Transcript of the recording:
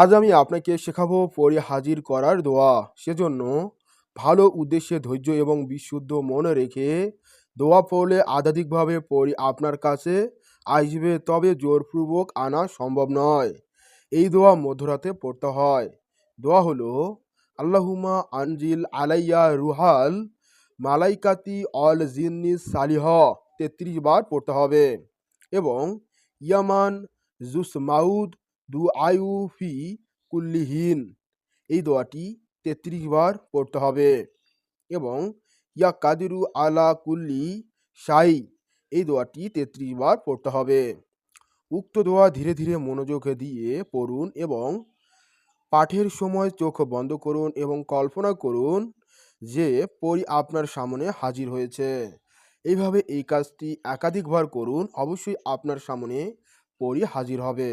আজ আমি আপনাকে শেখাবো পড়ে হাজির করার দোয়া। সেজন্য ভালো উদ্দেশ্যে ধৈর্য এবং বিশুদ্ধ মনে রেখে দোয়া পড়লে আধ্যাত্মিকভাবে পড়ি আপনার কাছে আসবে, তবে জোরপূর্বক আনা সম্ভব নয়। এই দোয়া মধ্যরাতে পড়তে হয়। দোয়া হলো আল্লাহুমা আনজিল আলাইয়া রুহাল মালাইকাতি অল জিন্নিস সালিহ তেত্রিশ বার পড়তে হবে। এবং, ইয়ামান জুস মাউদ দু আয়ু ফি কুল্লিহীন। এই দোয়াটি তেত্রিশ বার পড়তে হবে। এবং ইয়া কাদিরু আলা কুল্লি সাই এই দোয়াটি তেত্রিশ বার পড়তে হবে। উক্ত দোয়া ধীরে ধীরে মনোযোগ দিয়ে পড়ুন এবং পাঠের সময় চোখ বন্ধ করুন এবং কল্পনা করুন যে পরি আপনার সামনে হাজির হয়েছে। এইভাবে এই কাজটি একাধিকবার করুন, অবশ্যই আপনার সামনে পরি হাজির হবে।